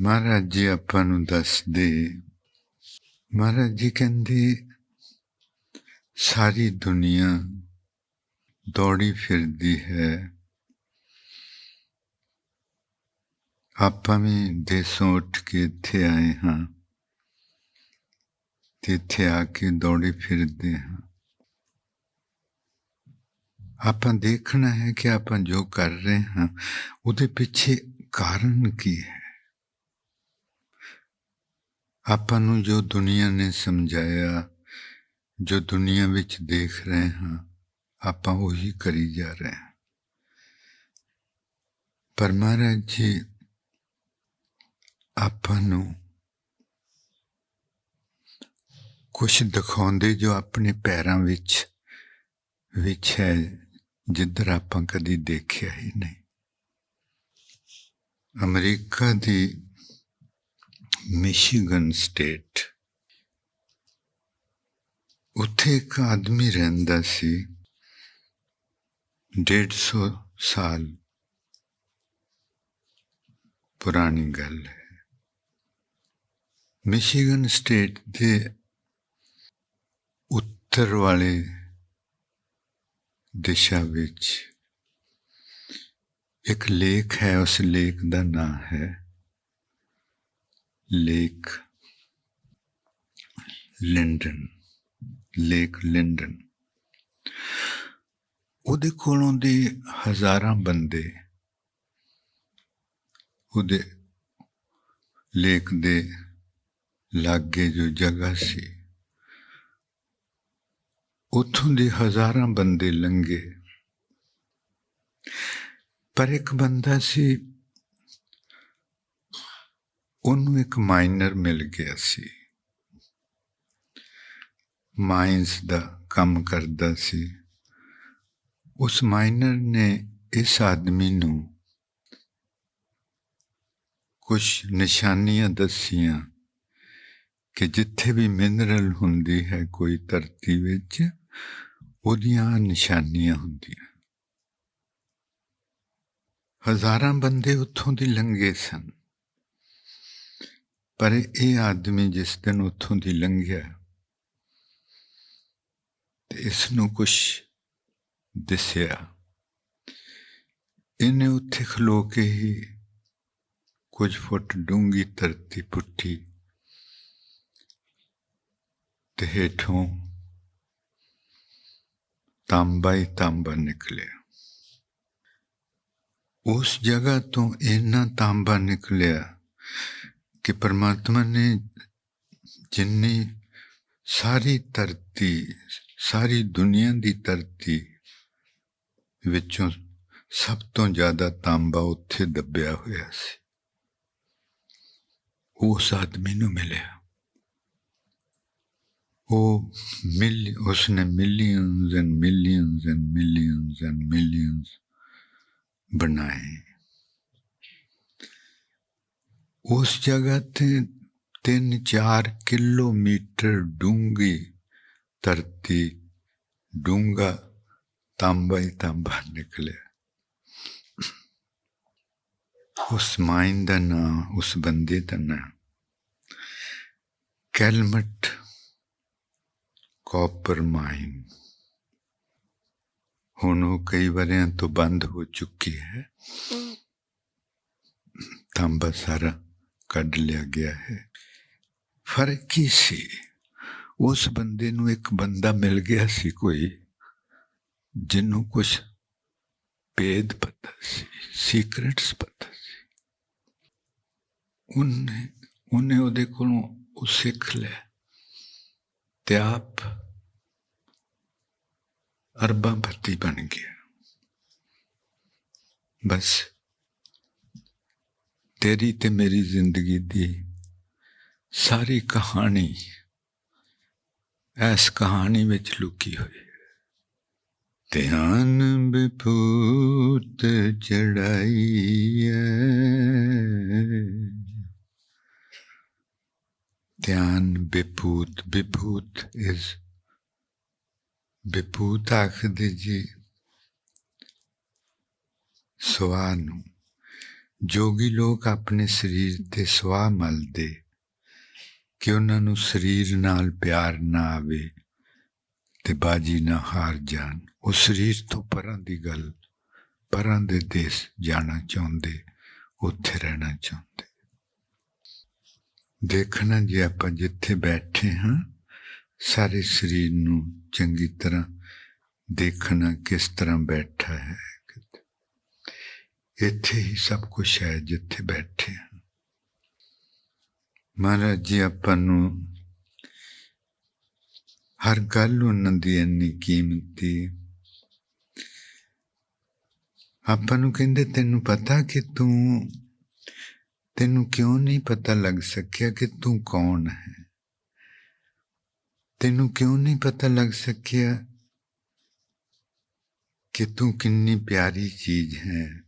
ਮਹਾਰਾਜ ਜੀ, ਆਪਾਂ ਨੂੰ ਦੱਸਦੇ ਮਹਾਰਾਜ ਜੀ ਕਹਿੰਦੇ, ਸਾਰੀ ਦੁਨੀਆ ਦੌੜੀ ਫਿਰਦੀ ਹੈ। ਆਪਾਂ ਵੀ ਦੇਸੋਂ ਉੱਠ ਕੇ ਇੱਥੇ ਆਏ ਹਾਂ ਤੇ ਇੱਥੇ ਆ ਕੇ ਦੌੜੇ ਫਿਰਦੇ ਹਾਂ। ਆਪਾਂ ਦੇਖਣਾ ਹੈ ਕਿ ਆਪਾਂ ਜੋ ਕਰ ਰਹੇ ਹਾਂ, ਉਹਦੇ ਪਿੱਛੇ ਕਾਰਨ ਕੀ ਹੈ? ਆਪਾਂ ਨੂੰ ਜੋ ਦੁਨੀਆ ਨੇ ਸਮਝਾਇਆ, ਜੋ ਦੁਨੀਆ ਵਿੱਚ ਦੇਖ ਰਹੇ ਹਾਂ, ਆਪਾਂ ਉਹੀ ਕਰੀ ਜਾ ਰਹੇ ਹਾਂ। ਪਰ ਮਹਾਰਾਜ ਜੀ, ਆਪਾਂ ਨੂੰ ਕੁਛ ਦਿਖਾਉਂਦੇ ਜੋ ਆਪਣੇ ਪੈਰਾਂ ਵਿੱਚ ਵਿੱਚ ਹੈ, ਜਿੱਧਰ ਆਪਾਂ ਕਦੀ ਦੇਖਿਆ ਹੀ ਨਹੀਂ। ਅਮਰੀਕਾ ਦੀ ਮਿਸ਼ੀਗਨ ਸਟੇਟ। ਉੱਥੇ ਇੱਕ ਆਦਮੀ ਰਹਿੰਦਾ ਸੀ 150 ਸਾਲ। ਪੁਰਾਣੀ ਗੱਲ ਹੈ। ਮਿਸ਼ੀਗਨ ਸਟੇਟ ਦੇ ਉੱਤਰ ਵਾਲੇ ਦਿਸ਼ਾ ਵਿੱਚ ਇੱਕ ਲੇਕ ਹੈ, ਉਸ ਲੇਕ ਦਾ ਨਾਮ ਹੈ ਲੇਕ ਲਿੰਡਨ ਲੇਕ ਲਿੰਡਨ। ਉਹਦੇ ਕੋਲੋਂ ਦੇ ਹਜ਼ਾਰਾਂ ਬੰਦੇ ਉਹਦੇ ਲੇਕ ਦੇ ਲਾਗੇ ਜੋ ਜਗ੍ਹਾ ਸੀ, ਉੱਥੋਂ ਦੇ ਹਜ਼ਾਰਾਂ ਬੰਦੇ ਲੰਘੇ। ਪਰ ਇੱਕ ਬੰਦਾ ਸੀ ਉਹਨੂੰ ਇੱਕ ਮਾਈਨਰ ਮਿਲ ਗਿਆ ਸੀ। ਮਾਈਨਸ ਦਾ ਕੰਮ ਕਰਦਾ ਸੀ। ਉਸ ਮਾਈਨਰ ਨੇ ਇਸ ਆਦਮੀ ਨੂੰ ਕੁਝ ਨਿਸ਼ਾਨੀਆਂ ਦੱਸੀਆਂ ਕਿ ਜਿੱਥੇ ਵੀ ਮਿਨਰਲ ਹੁੰਦੀ ਹੈ ਕੋਈ ਧਰਤੀ ਵਿੱਚ, ਉਹਦੀਆਂ ਨਿਸ਼ਾਨੀਆਂ ਹੁੰਦੀਆਂ। ਹਜ਼ਾਰਾਂ ਬੰਦੇ ਉੱਥੋਂ ਦੀ ਲੰਘੇ ਸਨ। ਪਰ ਇਹ ਆਦਮੀ ਜਿਸ ਦਿਨ ਉੱਥੋਂ ਦੀ ਲੰਘਿਆ ਤੇ ਇਸ ਨੂੰ ਕੁਝ ਦਿਸਿਆ। ਇਹਨੇ ਉੱਥੇ ਖਲੋ ਕੇ ਹੀ ਕੁਝ ਫੁੱਟ ਡੂੰਗੀ ਧਰਤੀ ਪੁੱਠੀ ਤੇ ਹੇਠੋਂ ਤਾਂਬਾ ਹੀ ਤਾਂਬਾ ਨਿਕਲਿਆ। ਉਸ ਜਗ੍ਹਾ ਤੋਂ ਇੰਨਾ ਤਾਂਬਾ ਨਿਕਲਿਆ ਕਿ ਪਰਮਾਤਮਾ ਨੇ ਜਿੰਨੀ ਸਾਰੀ ਧਰਤੀ, ਸਾਰੀ ਦੁਨੀਆ ਦੀ ਧਰਤੀ ਵਿੱਚੋਂ ਸਭ ਤੋਂ ਜ਼ਿਆਦਾ ਤਾਂਬਾ ਉੱਥੇ ਦੱਬਿਆ ਹੋਇਆ ਸੀ। ਉਸ ਆਦਮੀ ਨੂੰ ਮਿਲਿਆ। ਉਹ ਮਿਲ ਉਸਨੇ millions and millions and millions and millions ਬਣਾਏ। ਉਸ ਜਗ੍ਹਾ ਤੇ 3-4 ਕਿਲੋਮੀਟਰ ਡੂੰਗੀ ਧਰਤੀ ਡੂੰਗਾ ਤਾਂਬਾ ਹੀ ਤਾਂਬਾ ਨਿਕਲਿਆ ਉਸ ਮਾਈਨ ਦਾ ਨਾਂ ਉਸ ਬੰਦੇ ਦਾ ਨਾਂ ਕੈਲਮਟ ਕਾਪਰ ਮਾਈਨ ਹੁਣ ਉਹ ਕਈ ਵਰਿਆਂ ਤੋਂ ਬੰਦ ਹੋ ਚੁੱਕੀ ਹੈ ਤਾਂਬਾ ਸਾਰਾ ਕੱਢ ਲਿਆ ਗਿਆ ਹੈ। ਫ਼ਰਕ ਕੀ ਸੀ? ਉਸ ਬੰਦੇ ਨੂੰ ਇੱਕ ਬੰਦਾ ਮਿਲ ਗਿਆ ਸੀ ਕੋਈ, ਜਿਹਨੂੰ ਕੁਝ ਭੇਦ ਪਤਾ ਸੀ ਸੀਕ੍ਰੇਟਸ ਪਤਾ ਸੀ। ਉਹਨੇ ਉਹਨੇ ਉਹਦੇ ਕੋਲੋਂ ਉਹ ਸਿੱਖ ਲਿਆ। ਤੇ ਆਪ ਅਰਬਾਂ ਭਰਤੀ ਬਣ ਗਿਆ। ਬਸ ਤੇਰੀ ਤੇ ਮੇਰੀ ਜ਼ਿੰਦਗੀ ਦੀ ਸਾਰੀ ਕਹਾਣੀ ਇਸ ਕਹਾਣੀ ਵਿੱਚ ਲੁਕੀ ਹੋਈ ਹੈ। ਧਿਆਨ ਬਿਪੂਤ ਚੜਾਈਏ ਧਿਆਨ ਬਿਪੂਤ ਬਿਪੂਤ ਇਜ ਬਿਪੂਤ ਆਖਦੇ ਜੀ। ਸਵਾ ਨੂੰ ਜੋਗੀ ਲੋਕ ਆਪਣੇ ਸਰੀਰ ਤੇ ਸਵਾਹ ਮਲਦੇ ਕਿ ਉਹਨਾਂ ਨੂੰ ਸਰੀਰ ਨਾਲ ਪਿਆਰ ਨਾ ਆਵੇ ਤੇ ਬਾਜੀ ਨਾ ਹਾਰ ਜਾਣ। ਉਹ ਸਰੀਰ ਤੋਂ ਪਰਾਂ ਦੀ ਗੱਲ, ਪਰਾਂ ਦੇ ਦੇਸ਼ ਜਾਣਾ ਚਾਹੁੰਦੇ, ਉੱਥੇ ਰਹਿਣਾ ਚਾਹੁੰਦੇ। ਦੇਖਣਾ ਜੇ ਆਪਾਂ ਜਿੱਥੇ ਬੈਠੇ ਹਾਂ, ਸਾਰੇ ਸਰੀਰ ਨੂੰ ਚੰਗੀ ਤਰ੍ਹਾਂ ਦੇਖਣਾ ਕਿਸ ਤਰ੍ਹਾਂ ਬੈਠਾ ਹੈ। ਇੱਥੇ ਹੀ ਸਭ ਕੁਝ ਹੈ ਜਿੱਥੇ ਬੈਠੇ ਹਾਂ। ਮਹਾਰਾਜ ਜੀ, ਆਪਾਂ ਨੂੰ ਹਰ ਗੱਲ ਉਹਨਾਂ ਦੀ ਇੰਨੀ ਕੀਮਤੀ ਆਪਾਂ ਨੂੰ ਕਹਿੰਦੇ, ਤੈਨੂੰ ਪਤਾ ਕਿ ਤੂੰ, ਤੈਨੂੰ ਕਿਉਂ ਨਹੀਂ ਪਤਾ ਲੱਗ ਸਕਿਆ ਕਿ ਤੂੰ ਕੌਣ ਹੈ? ਤੈਨੂੰ ਕਿਉਂ ਨਹੀਂ ਪਤਾ ਲੱਗ ਸਕਿਆ ਕਿ ਤੂੰ ਕਿੰਨੀ ਪਿਆਰੀ ਚੀਜ਼ ਹੈ?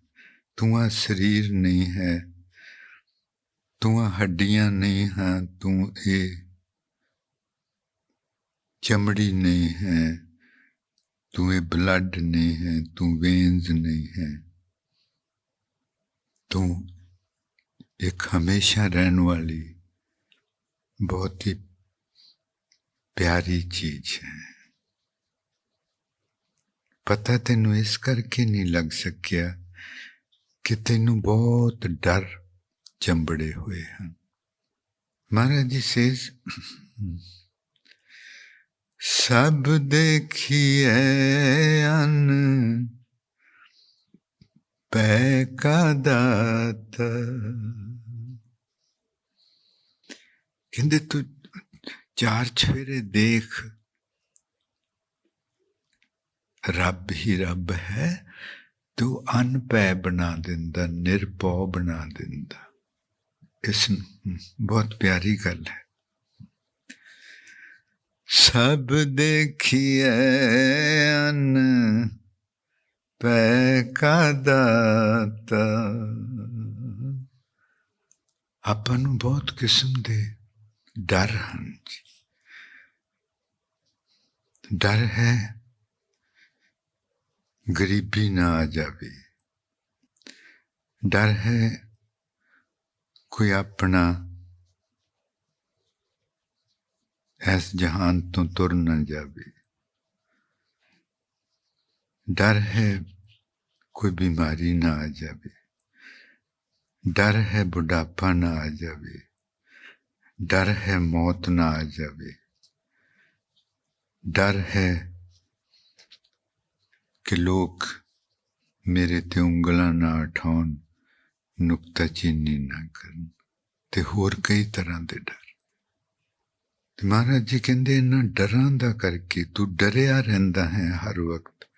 ਤੂੰ ਆ ਸਰੀਰ ਨਹੀਂ ਹੈ ਤੂੰ ਆ ਹੱਡੀਆਂ ਨਹੀਂ ਹਾਂ, ਤੂੰ ਇਹ ਚਮੜੀ ਨਹੀਂ ਹੈ, ਤੂੰ ਇਹ ਬਲੱਡ ਨਹੀਂ ਹੈ, ਤੂੰ ਵੇਨਸ ਨਹੀਂ ਹੈ। ਤੂੰ ਇੱਕ ਹਮੇਸ਼ਾ ਰਹਿਣ ਵਾਲੀ ਬਹੁਤ ਹੀ ਪਿਆਰੀ ਚੀਜ਼ ਹੈ। ਪਤਾ ਤੈਨੂੰ ਇਸ ਕਰਕੇ ਨਹੀਂ ਲੱਗ ਸਕਿਆ ਕਿ ਤੈਨੂੰ ਬਹੁਤ ਡਰ ਚੰਬੜੇ ਹੋਏ ਹਨ। ਮਹਾਰਾਜ ਜੀ, ਸੇਜ਼। ਸਭ ਦੇਖੀਏ ਅਨ ਪੈ ਕਾ ਦਾਤ। ਕਹਿੰਦੇ ਤੂੰ ਚਾਰ ਛਵੇਰੇ ਦੇਖ। ਰੱਬ ਹੀ ਰੱਬ ਹੈ ਤੂੰ ਅਨਪੈ ਬਣਾ ਦਿੰਦਾ ਨਿਰਭਉ ਬਣਾ ਦਿੰਦਾ ਇਸ ਨੂੰ ਬਹੁਤ ਪਿਆਰੀ ਗੱਲ ਹੈ ਸਭ ਦੇਖੀਏ ਅਨ ਪੈ ਕਾ ਦਾਤਾ ਆਪਾਂ ਨੂੰ ਬਹੁਤ ਕਿਸਮ ਦੇ ਡਰ ਹਨ ਡਰ ਹੈ ਗਰੀਬੀ ਨਾ ਆ ਜਾਵੇ ਡਰ ਹੈ ਕੋਈ ਆਪਣਾ ਇਸ ਜਹਾਨ ਤੋਂ ਤੁਰ ਨਾ ਜਾਵੇ ਡਰ ਹੈ ਕੋਈ ਬਿਮਾਰੀ ਨਾ ਆ ਜਾਵੇ ਡਰ ਹੈ ਬੁਢਾਪਾ ਨਾ ਆ ਜਾਵੇ ਡਰ ਹੈ ਮੌਤ ਨਾ ਆ ਜਾਵੇ ਡਰ ਹੈ ਕਿ ਲੋਕ ਮੇਰੇ ਤੇ ਉਂਗਲਾਂ ਨਾ ਉਠਾਉਣ ਨੁਕਤਾਚੀਨੀ ਨਾ ਕਰਨ ਤੇ ਹੋਰ ਕਈ ਤਰ੍ਹਾਂ ਦੇ ਡਰ। ਤੇ ਮਹਾਰਾਜ ਜੀ ਕਹਿੰਦੇ, ਇਹਨਾਂ ਡਰਾਂ ਦਾ ਕਰਕੇ ਤੂੰ ਡਰਿਆ ਰਹਿੰਦਾ ਹੈ ਹਰ ਵਕਤ।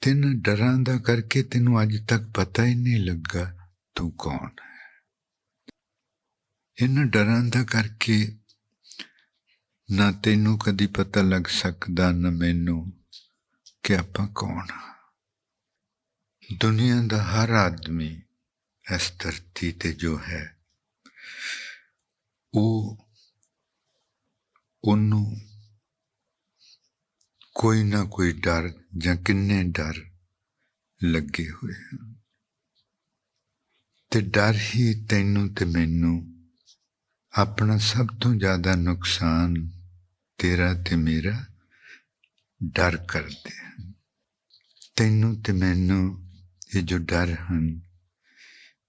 ਤਿੰਨ ਡਰਾਂ ਦਾ ਕਰਕੇ ਤੈਨੂੰ ਅੱਜ ਤੱਕ ਪਤਾ ਹੀ ਨਹੀਂ ਲੱਗਾ ਤੂੰ ਕੌਣ ਹੈ। ਇਹਨਾਂ ਡਰਾਂ ਦਾ ਕਰਕੇ ਨਾ ਤੈਨੂੰ ਕਦੀ ਪਤਾ ਲੱਗ ਸਕਦਾ, ਨਾ ਮੈਨੂੰ। ਕਿ ਆਪਾਂ ਕੌਣ ਹਾਂ ਦੁਨੀਆ ਦਾ ਹਰ ਆਦਮੀ ਇਸ ਧਰਤੀ ਤੇ ਜੋ ਹੈ, ਉਹ ਉਹਨੂੰ ਕੋਈ ਨਾ ਕੋਈ ਡਰ ਜਾਂ ਕਿੰਨੇ ਡਰ ਲੱਗੇ ਹੋਏ ਹਨ। ਤੇ ਡਰ ਹੀ ਤੈਨੂੰ ਤੇ ਮੈਨੂੰ ਆਪਣਾ ਸਭ ਤੋਂ ਜ਼ਿਆਦਾ ਨੁਕਸਾਨ ਤੇਰਾ ਤੇ ਮੇਰਾ ਡਰ ਕਰਦੇ ਤੈਨੂੰ ਤੇ ਮੈਨੂੰ ਇਹ ਜੋ ਡਰ ਹਨ,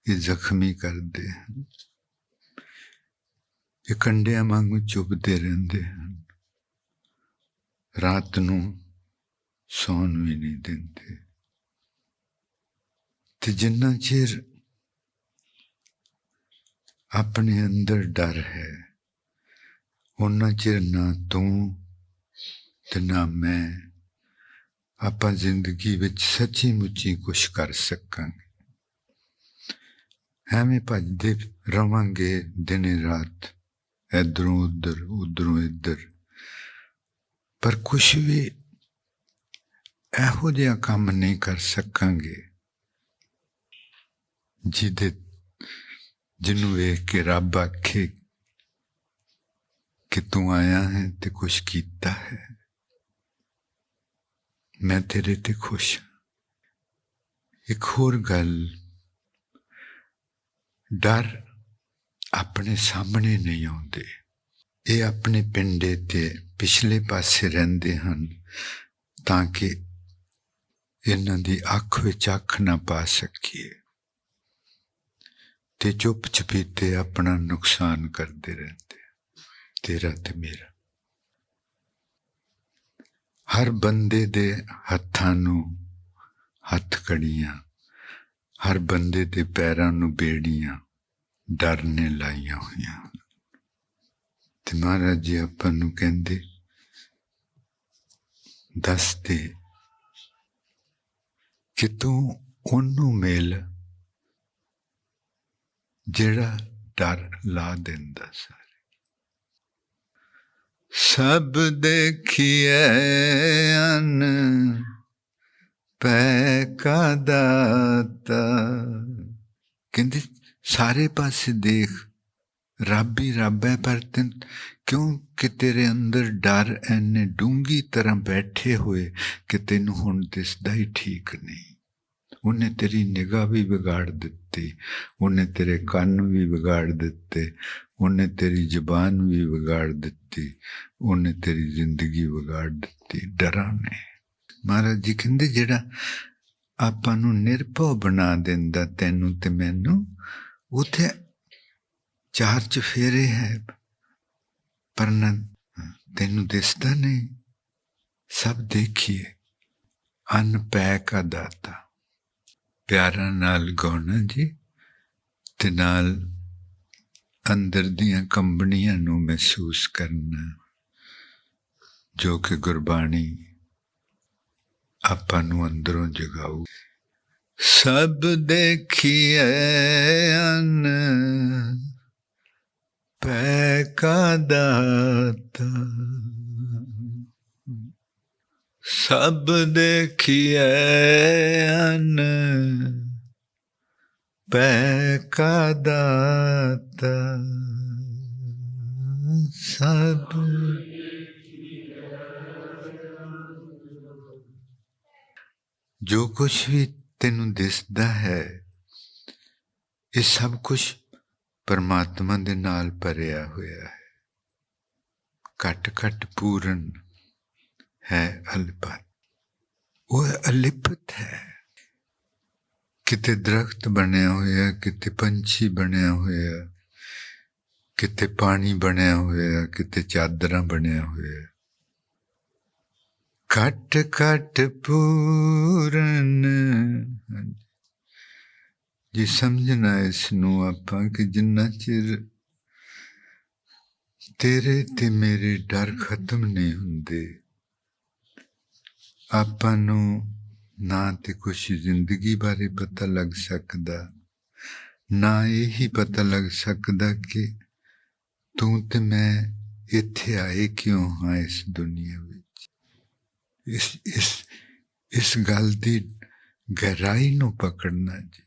ਇਹ ਜ਼ਖਮੀ ਕਰਦੇ ਹਨ। ਇਹ ਕੰਡਿਆਂ ਵਾਂਗੂ ਚੁੱਭਦੇ ਰਹਿੰਦੇ ਹਨ। ਰਾਤ ਨੂੰ ਸੌਣ ਵੀ ਨਹੀਂ ਦਿੰਦੇ। ਤੇ ਜਿੰਨਾ ਚਿਰ ਆਪਣੇ ਅੰਦਰ ਡਰ ਹੈ ਉਹਨਾਂ ਚਿਰ ਨਾ ਤੂੰ ਤੇ ਨਾ ਮੈਂ ਆਪਾਂ ਜ਼ਿੰਦਗੀ ਵਿੱਚ ਸੱਚੀ ਮੁੱਚੀ ਕੁਝ ਕਰ ਸਕਾਂਗੇ। ਐਵੇਂ ਭੱਜਦੇ ਰਵਾਂਗੇ ਦਿਨੇ ਰਾਤ, ਇਧਰੋਂ ਉਧਰ, ਉਧਰੋਂ ਇੱਧਰ। ਪਰ ਕੁਝ ਵੀ ਇਹੋ ਜਿਹਾ ਕੰਮ ਨਹੀਂ ਕਰ ਸਕਾਂਗੇ, ਜਿਹਦੇ, ਜਿਹਨੂੰ ਵੇਖ ਕੇ ਰੱਬ ਆਖੇ ਕਿ ਤੂੰ ਆਇਆ ਹੈ ਤੇ ਕੁਝ ਕੀਤਾ ਹੈ। ਮੈਂ ਤੇਰੇ ਤੇ ਖੁਸ਼ ਇੱਕ ਹੋਰ ਗੱਲ, ਡਰ ਆਪਣੇ ਸਾਹਮਣੇ ਨਹੀਂ ਆਉਂਦੇ। ਇਹ ਆਪਣੇ ਪਿੰਡੇ ਤੇ ਪਿਛਲੇ ਪਾਸੇ ਰਹਿੰਦੇ ਹਨ ਤਾਂ ਕਿ ਇਹਨਾਂ ਦੀ ਅੱਖ ਵਿੱਚ ਅੱਖ ਨਾ ਪਾ ਸਕੀਏ ਤੇ ਚੁੱਪ ਚਪੀਤੇ ਆਪਣਾ ਨੁਕਸਾਨ ਕਰਦੇ ਰਹਿੰਦੇ। ਤੇਰਾ ਤੇ ਮੇਰਾ। ਹਰ ਬੰਦੇ ਦੇ ਹੱਥਾਂ ਨੂੰ ਹੱਥ ਕੜੀਆਂ, ਹਰ ਬੰਦੇ ਦੇ ਪੈਰਾਂ ਨੂੰ ਬੇੜੀਆਂ, ਡਰ ਨੇ ਲਾਈਆਂ ਹੋਈਆਂ। ਤੇ ਮਹਾਰਾਜ ਜੀ ਆਪਾਂ ਨੂੰ ਕਹਿੰਦੇ ਦੱਸਦੇ ਕਿ ਤੂੰ ਉਹਨੂੰ ਮਿਲ ਜਿਹੜਾ ਡਰ ਲਾ ਦਿੰਦਾ ਸਾਰੇ। ਸਭ ਦੇਖੀਏ ਅਨ ਪੈ ਕਾ ਦਾਤਾ ਕਹਿੰਦੇ, ਸਾਰੇ ਪਾਸੇ ਦੇਖ, ਰੱਬ ਹੀ ਰੱਬ ਹੈ ਪਰ ਤੈਨ ਕਿਉਂ ਕਿ ਤੇਰੇ ਅੰਦਰ ਡਰ ਐਨੇ ਡੂੰਗੀ ਤਰ੍ਹਾਂ ਬੈਠੇ ਹੋਏ ਕਿ ਤੈਨੂੰ ਹੁਣ ਦਿਸਦਾ ਹੀ ਠੀਕ ਨਹੀਂ। ਉਹਨੇ ਤੇਰੀ ਨਿਗਾਹ ਵੀ ਵਿਗਾੜ ਦਿੱਤੀ, ਉਹਨੇ ਤੇਰੇ ਕੰਨ ਵੀ ਵਿਗਾੜ ਦਿੱਤੇ ਉਹਨੇ ਤੇਰੀ ਜ਼ਬਾਨ ਵੀ ਵਿਗਾੜ ਦਿੱਤੀ, ਉਹਨੇ ਤੇਰੀ ਜ਼ਿੰਦਗੀ ਵਿਗਾੜ ਦਿੱਤੀ, ਡਰਾਂ ਨੇ। ਮਹਾਰਾਜ ਜੀ ਕਹਿੰਦੇ ਜਿਹੜਾ ਆਪਾਂ ਨੂੰ ਨਿਰਭਉ ਬਣਾ ਦਿੰਦਾ ਤੈਨੂੰ ਤੇ ਮੈਨੂੰ, ਉਥੇ ਚਾਰ ਚਫੇਰੇ ਹੈ, ਪਰ ਨਾ ਤੈਨੂੰ ਦਿਸਦਾ ਨਹੀਂ। ਸਭ ਦੇਖੀਏ ਅਨ ਪੈ ਦਾਤਾ ਪਿਆਰਾਂ ਨਾਲ ਗਾਉਣਾ ਜੀ, ਤੇ ਨਾਲ ਅੰਦਰ ਦੀਆਂ ਕੰਬਣੀਆਂ ਨੂੰ ਮਹਿਸੂਸ ਕਰਨਾ, ਜੋ ਕਿ ਗੁਰਬਾਣੀ ਆਪਾਂ ਨੂੰ ਅੰਦਰੋਂ ਜਗਾਊ। ਸਭ ਦੇਖੀਏ ਅਨ ਪੈ ਕਾ ਦਾਤਾ। ਸਭ ਦੇਖੀਏ ਅਨ ਪੈ ਸਭ ਜੋ ਕੁਛ ਵੀ ਤੈਨੂੰ ਦਿਸਦਾ ਹੈ ਇਹ ਸਭ ਕੁਝ ਪਰਮਾਤਮਾ ਦੇ ਨਾਲ ਭਰਿਆ ਹੋਇਆ ਹੈ ਘਟ ਘਟ ਪੂਰਨ ਹੈ ਅਲਪਤ ਉਹ ਅਲਿਪਤ ਹੈ ਕਿਤੇ ਦਰਖਤ ਬਣਿਆ ਹੋਇਆ, ਕਿਤੇ ਪੰਛੀ ਬਣਿਆ ਹੋਇਆ, ਕਿਤੇ ਪਾਣੀ ਬਣਿਆ ਹੋਇਆ, ਕਿਤੇ ਚਾਦਰਾਂ ਬਣਿਆ ਹੋਇਆ। ਘਟ ਘਟ ਪੂਰਨ। ਜੀ ਸਮਝਣਾ ਇਸ ਨੂੰ ਆਪਾਂ ਕਿ ਜਿੰਨਾ ਚਿਰ ਤੇਰੇ ਤੇ ਮੇਰੇ ਡਰ ਖਤਮ ਨਹੀਂ ਹੁੰਦੇ, ਆਪਾਂ ਨੂੰ ਨਾ ਤੇ ਕੁਛ ਜ਼ਿੰਦਗੀ ਬਾਰੇ ਪਤਾ ਲੱਗ ਸਕਦਾ। ਨਾ ਇਹ ਹੀ ਪਤਾ ਲੱਗ ਸਕਦਾ ਕਿ ਤੂੰ ਤੇ ਮੈਂ ਇੱਥੇ ਆਏ ਕਿਉਂ ਹਾਂ ਇਸ ਦੁਨੀਆ ਵਿੱਚ? ਇਸ ਇਸ ਇਸ ਗੱਲ ਦੀ ਗਹਿਰਾਈ ਨੂੰ ਪਕੜਨਾ ਜੀ।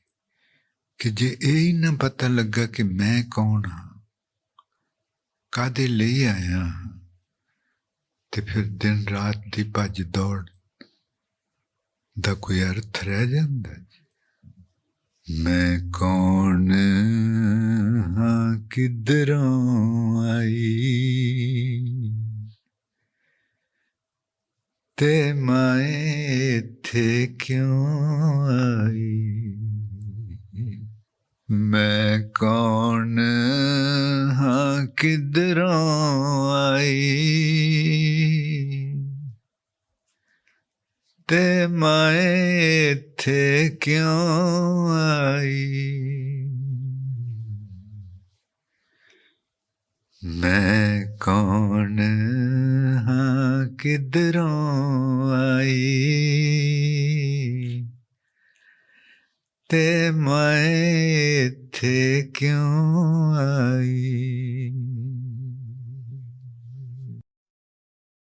ਕਿ ਜੇ ਇਹ ਹੀ ਨਾ ਪਤਾ ਲੱਗਾ ਕਿ ਮੈਂ ਕੌਣ ਹਾਂ ਕਾਦੇ ਲਈ ਆਇਆ ਹਾਂ, ਤੇ ਫਿਰ ਦਿਨ ਰਾਤ ਦੀ ਭੱਜ ਦੌੜ ਦਾ ਕੋਈ ਅਰਥ ਰਹਿ ਜਾਂਦਾ ਮੈਂ ਕੌਣ ਹਾਂ ਕਿਧਰੋਂ ਆਈ ਤੇ ਮੈਂ ਇੱਥੇ ਕਿਉਂ ਆਈ ਮੈਂ ਕੌਣ ਹਾਂ ਕਿਧਰੋਂ ਆਈ ਤੇ ਮੈਂ ਇੱਥੇ ਕਿਉਂ ਆਈ? ਮੈਂ ਕੌਣ ਹਾਂ? ਕਿਧਰੋਂ ਆਈ? ਤੇ ਮੈਂ ਇੱਥੇ ਕਿਉਂ ਆਈ?